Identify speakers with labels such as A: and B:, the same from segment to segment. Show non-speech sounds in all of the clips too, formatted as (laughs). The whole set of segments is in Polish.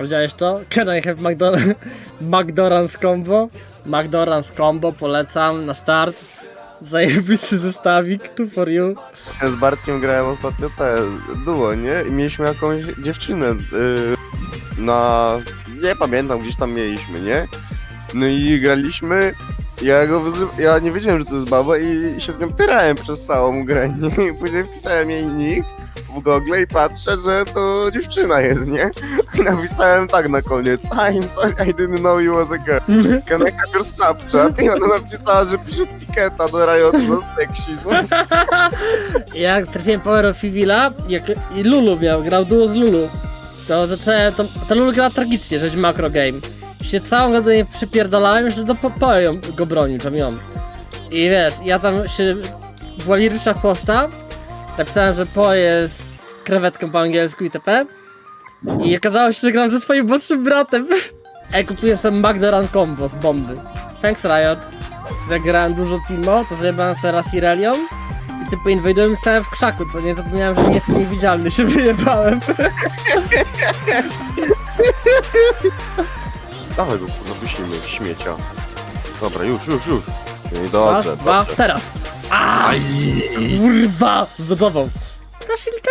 A: Widziałeś to? Can I have (laughs) McDonald's, combo? McDonald's combo polecam na start. Zajebisty zestawik, tu for you.
B: Z Bartkiem grałem ostatnio te duo, nie? I mieliśmy jakąś dziewczynę yy, na... Nie pamiętam, gdzieś tam mieliśmy, nie? No i graliśmy, ja go ja nie wiedziałem, że to jest baba i się z nią tyrałem przez całą grę? (laughs) I później wpisałem jej nick w Google i patrzę, że to dziewczyna jest, nie? I napisałem tak na koniec, I'm sorry, I didn't know you was a girl. Can I have your Snapchat? I ona napisała, że pisze tiketa do Riot za seksizm.
A: Jak trafiłem Power of Evila, jak i Lulu miał, grał duo z Lulu, to zacząłem, to, to Lulu grała tragicznie, rzeź macro game. Się całą grę do niej przypierdalałem, że do Poe ją go bronił, czym ją. I wiesz, ja tam się, była liryczna posta, napisałem, że Poe jest krewetką po angielsku itp. I okazało się, że gram ze swoim młodszym bratem. (laughs) Ej, kupiłem sobie Magdaran combo z bomby. Thanks Riot. Zagrałem dużo Timo, to zajebałem sobie raz Irelią. I typu inwajdułem stałem w krzaku, co nie zapomniałem, że nie jestem niewidzialny, (laughs) się wyjebałem. (laughs)
B: Dawaj go, zapuścimy, śmiecia. Dobra, już, już, już. I
A: Raz,
B: dobrze,
A: dwa,
B: dobrze.
A: teraz. A, kurwa, zdodzował. Kaszylka?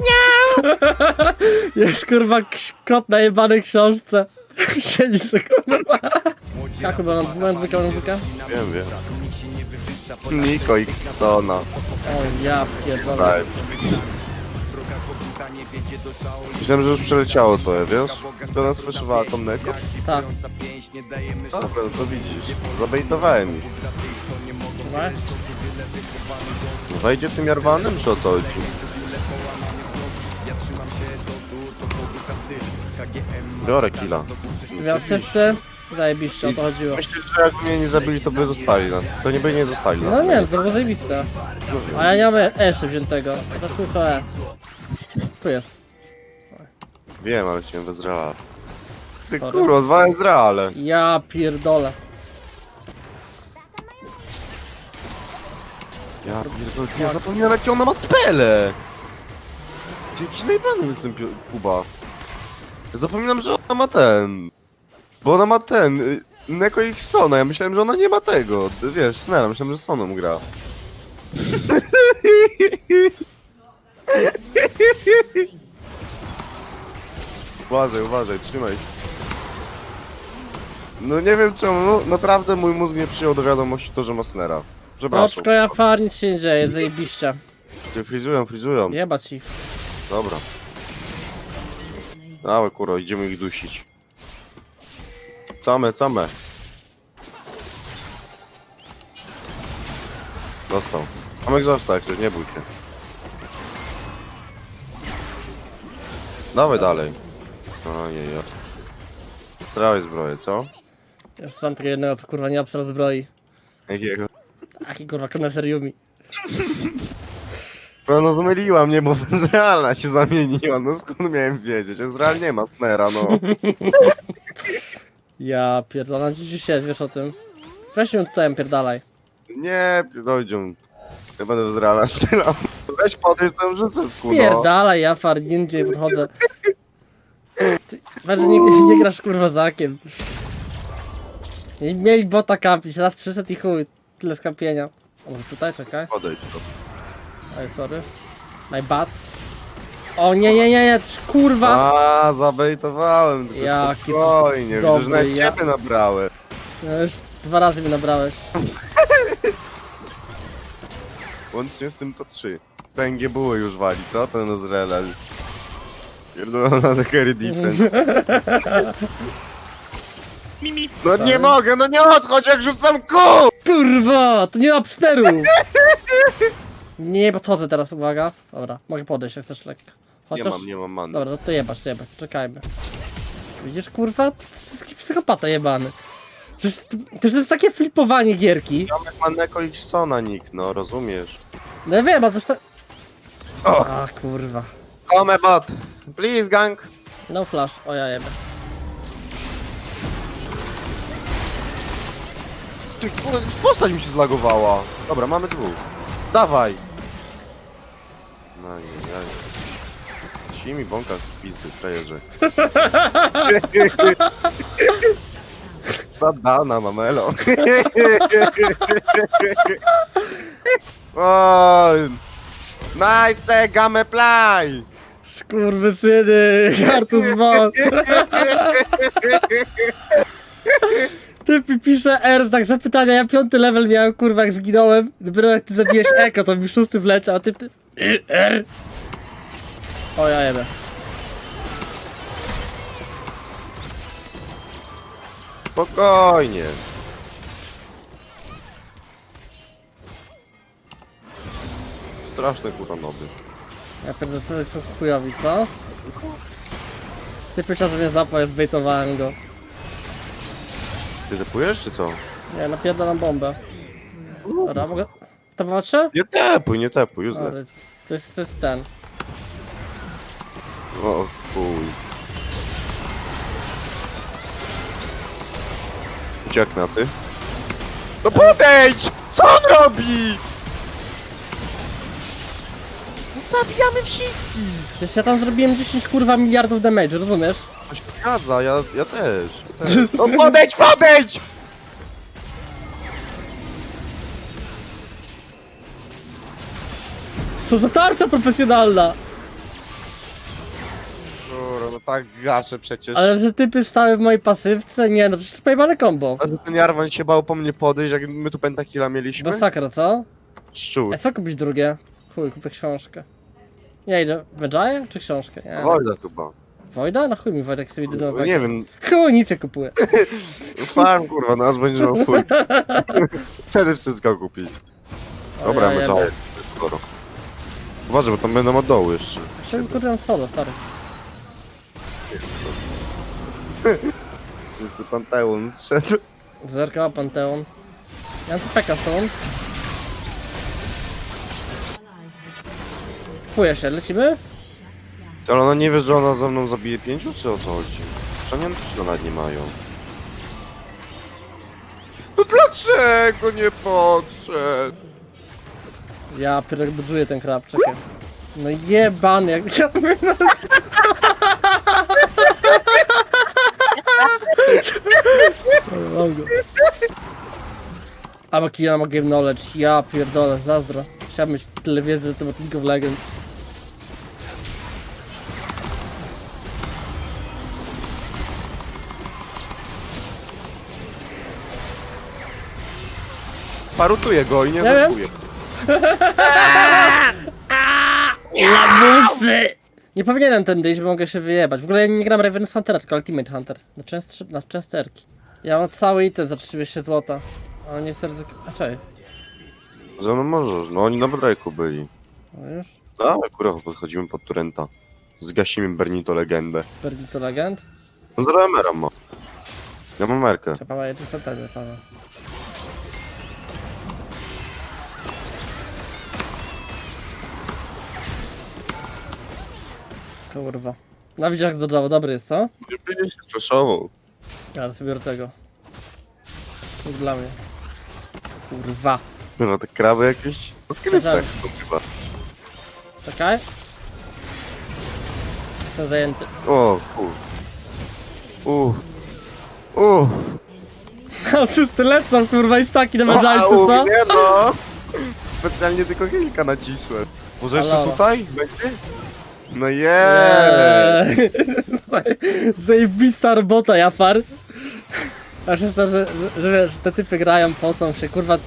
A: Nie. (laughs) Jest kurwa ks- kot na jebanej książce. (laughs) Siedzi sobie kurwa. Kaku, bo mam mam mam dwójkę.
B: Wiem, wiem. Niko Xona.
A: O ja pierdolę.
B: Myślałem, że już przeleciało twoje, wiesz? To nas flaszowała tą neko?
A: Tak.
B: Dobra, no to widzisz. Zabejtowałem ich.
A: Dobra.
B: Wejdzie tym jarwanem, czy o co chodzi? Biorę killa.
A: Dwie asysty. Zajebiście, o to chodziło.
B: Myślisz, że jak mnie nie zabili, to by zostali, no. To nie by nie zostali, no.
A: No nie, to było zajebiste. A ja nie mam E jeszcze wziętego. To to E. Tu jest.
B: Wiem, ale cię bez reala. Ty
A: Sorry.
B: kurwa, dwa jest reale.
A: Ja pierdolę.
B: Ja pierdolę, ja zapomniałem jakie ona ma spele! Ty jakiś najebany jest ten pio- Kuba. Ja zapominam, że ona ma ten... Bo ona ma ten... y, Neko i Sona, ja myślałem, że ona nie ma tego. Wiesz, Snera, myślałem, że Soną gra. (laughs) uważaj, uważaj, trzymaj. No nie wiem czemu, naprawdę mój mózg nie przyjął do wiadomości to, że ma Snera. Przepraszam.
A: Oczko ja far, nic się nie dzieje, zajebiście.
B: Ty frizują, frizują.
A: Jebać ich.
B: Dobra. Dawaj kurwa, idziemy ich dusić. Came, came. Dostał. Tomek został, jak coś, nie bój się. Dawaj dalej. Ojej. Strałeś zbroję, co?
A: Ja sam tylko jednego, co kurwa nie obstra zbroi.
B: Jakiego?
A: Taki kurwa koneser Yumi.
B: No, no zmyliła mnie, bo (laughs) Ezrealna się zamieniła. No skąd miałem wiedzieć? Ezreal nie ma snera, no. (laughs)
A: Ja pierdolę, dziś się wiesz o tym. Weź ją tutaj, pierdalaj.
B: Nie, dojdzią. Ja będę w Ezreala strzelał. Weź podejść, to rzucę z kuno.
A: Pierdalaj, ja far, indziej podchodzę. Że nie, nie grasz kurwa zakiem. Mieli bota kapić, raz przyszedł i chuj, tyle skapienia. O, może tutaj, czekaj.
B: Podejdź to.
A: Ej, sorry. My bad. O nie, nie, nie, nie, kurwa!
B: A, zabejtowałem. tylko
A: Jaki
B: Spokojnie, widzę, że nawet
A: ja-
B: ciebie nabrałem.
A: No już dwa razy mnie nabrałeś. (laughs)
B: Łącznie z tym to trzy. Tęgie były już wali, co? Ten Ezreal. Pierdolona na carry defense. No nie mogę, no nie odchodź jak rzucam kół!
A: Kurwa, to nie ma psteru! Nie podchodzę teraz, uwaga. Dobra, mogę podejść, jak chcesz lekko.
B: Nie
A: Chociaż...
B: mam, nie mam many.
A: Dobra, no to jebać, to jebać, czekajmy. Widzisz, kurwa? Wszystki psychopata jebany. Przecież to, to jest takie flipowanie gierki.
B: Tomek ma Neko i Sona nick, no rozumiesz.
A: No ja wiem, a to jest... ta-
B: O!
A: A kurwa.
B: Come bot! Please gang!
A: No flash, o ja jebę.
B: Ty kurde, postać mi się zlagowała. Dobra, mamy dwóch. Dawaj! No nie, ja... ci mi bąka w pizdy, frajerze. (laughs) Zadana, mamelo. (laughs) Oj. Najce game play!
A: Skurwysyny, (laughs) Artus Boss. (laughs) Typy pisze R, znak zapytania, ja piąty level miałem, kurwa, jak zginąłem. Dopiero jak ty zabiłeś Eko, to mi szósty wleciał, a ty... ty... R. O, ja jebę.
B: Spokojnie. Straszne kurwa nody.
A: Ja pierdolę, co są chujowi, co? Ty myślał, że mnie zapał, zbejtowałem go.
B: Ty depujesz czy co?
A: Nie, napierdalam bombę. Dobra, mogę... To patrzę?
B: Nie tepuj, nie tepuj, już
A: Ale to jest, to jest ten.
B: O chuj. Uciek na ty. No podejdź! Co on robi? Zabijamy wszystkich!
A: Przecież ja tam zrobiłem 10 kurwa miliardów damage, rozumiesz?
B: To się zgadza, ja, ja też. Ja też. (laughs) No podejdź, podejdź!
A: Co za tarcza profesjonalna!
B: Kurwa, no tak gaszę przecież.
A: Ale że typy stały w mojej pasywce? Nie, no przecież pojebane combo.
B: A że ten Jarvan się bał po mnie podejść, jak my tu pentakilla mieliśmy?
A: Masakra, co?
B: Szczur.
A: A co kupić drugie? Chuj, kupię książkę. Nie idę. Medżaję czy książkę? Nie.
B: Wojda chyba.
A: Wojda? No chuj mi Wojtek sobie jedyną
B: No, nie wiem,
A: Chuj, nic nie kupuję. (laughs)
B: farm kurwa, nas będzie miał chuj. (laughs) Wtedy wszystko kupić. Dobra,
A: ja
B: czekaj. Skoro. Uważaj, bo tam będą od dołu jeszcze.
A: Jeszcze kurde solo, stary. (laughs)
B: Jest Panteon zszedł.
A: Zerka, Panteon. Ja mam tu peka z tobą. Kupuję się, lecimy?
B: Ale ona nie wie, że ona ze mną zabije pięciu, czy o co chodzi? Przynajmniej to nawet nie mają. No dlaczego nie podszedł?
A: Ja pierdolę budżuję ten krab, czekaj. No jebany, jak Mam go. A Makijana ma game knowledge, ja pierdolę, zazdro. Chciałbym mieć tyle wiedzy na temat League of Legends.
B: Parutuję go i nie zabuję.
A: Lamusy! (laughs) Nie powinienem tędy iść, bo mogę się wyjebać. W ogóle ja nie gram Raven Hunter, tylko Ultimate Hunter. Na, częstsze, na częsterki. Ja mam cały item za 30 złota. Ale nie chcę ryzykować. A czekaj.
B: Ze mną możesz, no oni na breaku byli.
A: No już.
B: Ale kurwa, podchodzimy pod Turenta. Zgasimy Bernito legendę.
A: Bernito Legend.
B: No zero emera ma. Ja mam merkę.
A: Trzeba jeden satanie, Paweł. Kurwa. Na widziach do Java, dobry jest, co?
B: Nie będzie się przeszował.
A: Ale sobie biorę tego. To dla mnie. Kurwa.
B: No te kraby jakieś na skryptach są chyba.
A: Czekaj. Jestem zajęty.
B: O kur... Uff. Uff.
A: Asysty lecą, kurwa, i staki na
B: au,
A: co?
B: Nie no! Specjalnie tylko kilka nacisłem. Może jeszcze
A: Halo.
B: tutaj będzie? No jest!
A: Eee. (laughs) Zajebista robota, Jafar. Aż jest to, że, że, że, wiesz, te typy grają, pocą się, kurwa,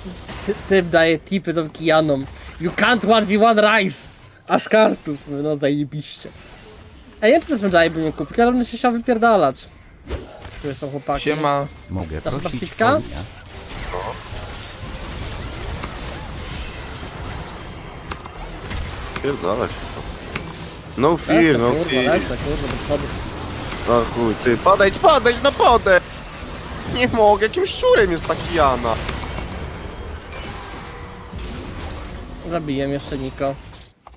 A: ty, typ daje tipy do kijanom. You can't 1v1 Rise! Askartus, mówię, no zajebiście. A ja czy też Medjay bym nie kupił, ale bym się chciał wypierdalać. Tu są chłopaki.
C: Siema.
D: Mogę
A: Dasz
D: prosić
A: plasticzka?
D: o mnie?
B: Pierdala się to. No
A: Lecę,
B: fear, no
A: kurwa,
B: fear.
A: lecę, kurwa, do przodu.
B: No chuj, ty, podejdź, podejdź, no podejdź! Nie mogę, jakim szczurem jest ta Kijana?
A: Zabiję jeszcze Niko.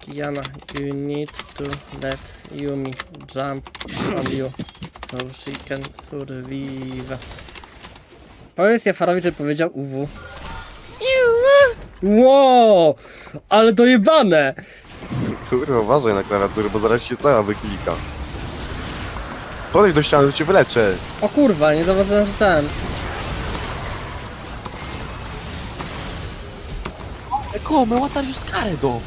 A: Kiana, you need to let Yumi jump on you so she can survive. Powiedz Jafarowi, że powiedział UW. Wow, ale dojebane!
B: Kurwa, uważaj na klawiaturę, bo zaraz się cała wyklika. Podejdź do ściany, to cię wyleczę.
A: O kurwa, nie dowodzę, że ten.
B: Come, what are you scared of?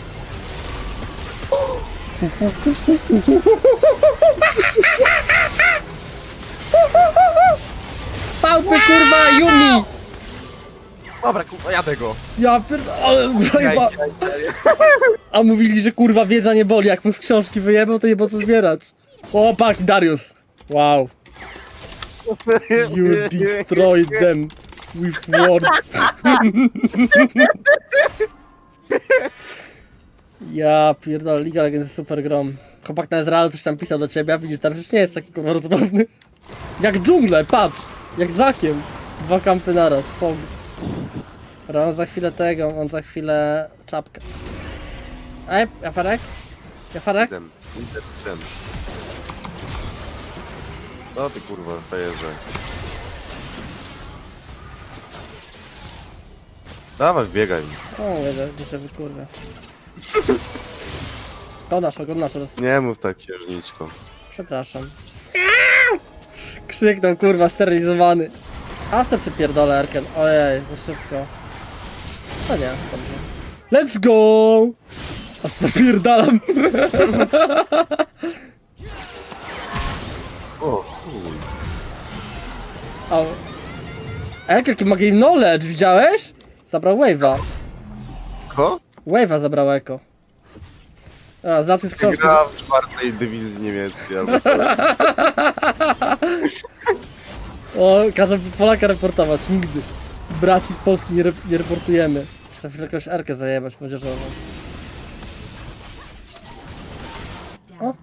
A: Pałpy kurwa, Yumi!
B: Dobra, kurwa, jadę go.
A: Ja pierdolę, zajeba. A mówili, że kurwa wiedza nie boli, jak mu z książki wyjebał, to nie było co zbierać. O, pak, Darius. Wow. You destroyed them with words. ja pierdolę, Liga Legend jest super grom. Chłopak na Izraelu coś tam pisał do ciebie, a widzisz, teraz już nie jest taki kurwa rozmowny. Jak dżunglę, patrz! Jak zakiem. Dwa kampy naraz, pog. Dobra, on za chwilę tego, on za chwilę czapkę. Ej, Jafarek? Jafarek?
B: Idę, idę, idę. Co ty kurwa, fejerze? Dawaj, biegaj.
A: O, dzisiaj wykurwę. To nasz, go nasz roz...
B: Nie mów tak, księżniczko.
A: Przepraszam. Krzyknął, kurwa, sterylizowany. A se przypierdolę, Erken. Ojej, za szybko. No nie, dobrze. Let's go! A zapierdalam.
B: O, chuj.
A: O. Erken, jaki ma game knowledge, widziałeś? Zabrał wave'a.
B: Ko?
A: Wave'a zabrał Eko. A, za tych książki.
B: Gra w czwartej dywizji niemieckiej albo. (laughs)
A: O, każę Polaka reportować, nigdy. Braci z Polski nie, rep- nie reportujemy. Muszę chwilę jakąś erkę zajebać młodzieżową. O,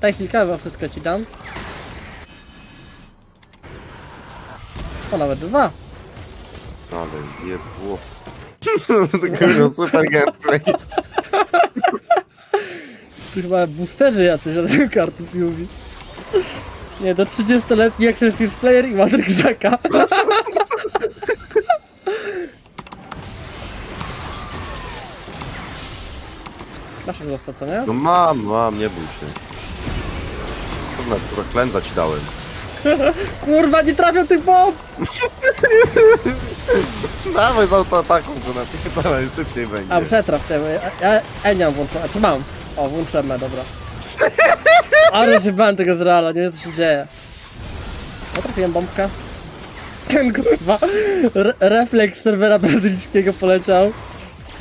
A: technika, wszystko ci dam. O, nawet dwa.
B: Ale jebło. (laughs) to kurwa, super gameplay. (laughs)
A: Tu chyba boosterzy jacyś, ale ten kartus mówi. Nie, to 30-letni Access Player i Matrix (laughs) Masz co nie?
B: No mam, mam, nie bój się. Kurwa, kurwa, klędza ci dałem. (laughs)
A: Kurwa, nie trafią tych (laughs) bomb!
B: Dawaj z autoataką, to napierdalaj, (laughs) szybciej będzie.
A: A, przetraf ten. Ja, ja, ja nie mam włączone. Czy mam? O, włączyłem, dobra. Ale zjebałem tego z Reala, nie wiem co się dzieje. No trafiłem bombkę. Ten kurwa, re refleks serwera brazylijskiego poleciał.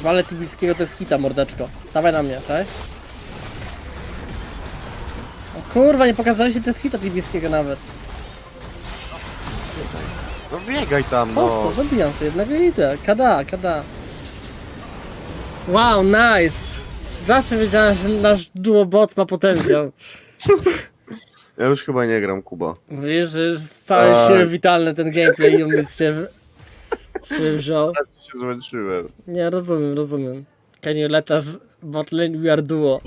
A: Ale tybijskiego to jest hita, mordeczko. Dawaj na mnie, cześć. O kurwa, nie pokazaliście to jest hita tybijskiego nawet.
B: No biegaj tam, no.
A: to zabijam sobie jednego i idę. Kada, kada. Wow, nice! Zawsze wiedziałem, że nasz duobot ma potencjał.
B: Ja już chyba nie gram, Kuba.
A: Wiesz, że z całej
B: Tak.
A: siły witalne ten gameplay i umysł się, czy wziął?
B: Teraz się zmęczyłem.
A: Nie, rozumiem, rozumiem. Can you let us bot lane? We are duo.